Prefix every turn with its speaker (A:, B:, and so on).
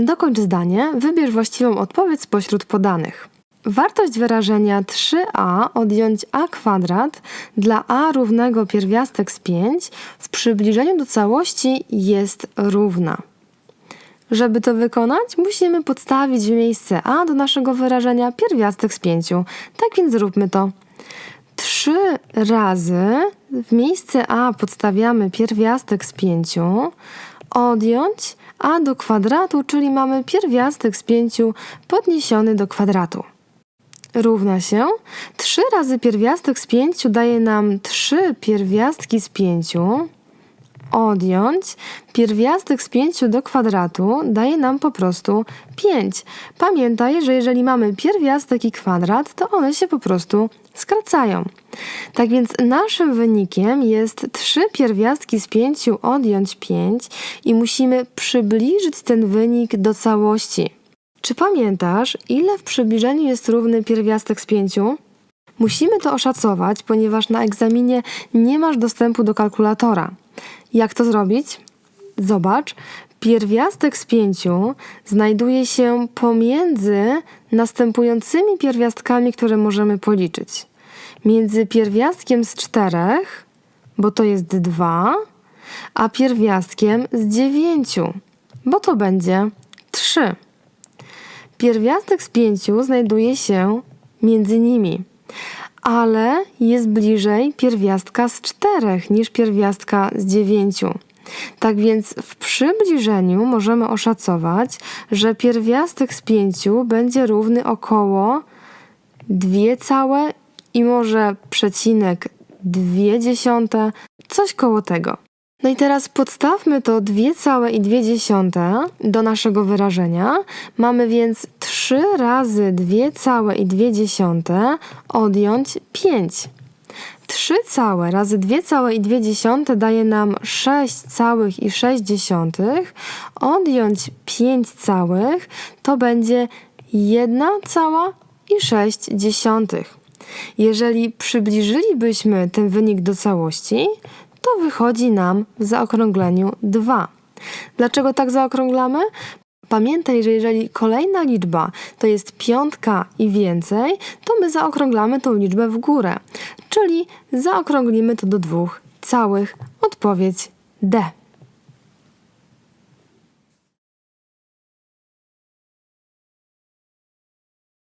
A: Dokończ zdanie, wybierz właściwą odpowiedź spośród podanych. Wartość wyrażenia 3a odjąć a kwadrat dla a równego pierwiastek z 5 w przybliżeniu do całości jest równa. Żeby to wykonać, musimy podstawić w miejsce a do naszego wyrażenia pierwiastek z 5. Tak więc zróbmy to. 3 razy w miejsce a podstawiamy pierwiastek z 5, odjąć a do kwadratu, czyli mamy pierwiastek z 5 podniesiony do kwadratu. Równa się 3 razy pierwiastek z 5 daje nam 3 pierwiastki z 5. Odjąć pierwiastek z 5 do kwadratu daje nam po prostu 5. Pamiętaj, że jeżeli mamy pierwiastek i kwadrat, to one się po prostu skracają. Tak więc naszym wynikiem jest 3 pierwiastki z 5 odjąć 5 i musimy przybliżyć ten wynik do całości. Czy pamiętasz, ile w przybliżeniu jest równy pierwiastek z 5? Musimy to oszacować, ponieważ na egzaminie nie masz dostępu do kalkulatora. Jak to zrobić? Zobacz, pierwiastek z 5 znajduje się pomiędzy następującymi pierwiastkami, które możemy policzyć. Między pierwiastkiem z 4, bo to jest 2, a pierwiastkiem z 9, bo to będzie 3. Pierwiastek z 5 znajduje się między nimi, ale jest bliżej pierwiastka z 4 niż pierwiastka z 9. Tak więc w przybliżeniu możemy oszacować, że pierwiastek z 5 będzie równy około 2 całe i może przecinek 2 dziesiąte, coś koło tego. No i teraz podstawmy to 2 całe i 2 dziesiąte do naszego wyrażenia. Mamy więc 3 razy 2 całe i 2 dziesiąte odjąć 5. 3 całe razy 2 całe i 2 dziesiąte daje nam 6 całych i 6 dziesiątych. Odjąć 5 całych to będzie 1 cała i 6 dziesiątych. Jeżeli przybliżylibyśmy ten wynik do całości, to wychodzi nam w zaokrągleniu 2. Dlaczego tak zaokrąglamy? Pamiętaj, że jeżeli kolejna liczba to jest piątka i więcej, to my zaokrąglamy tą liczbę w górę, czyli zaokrąglimy to do dwóch całych. Odpowiedź D.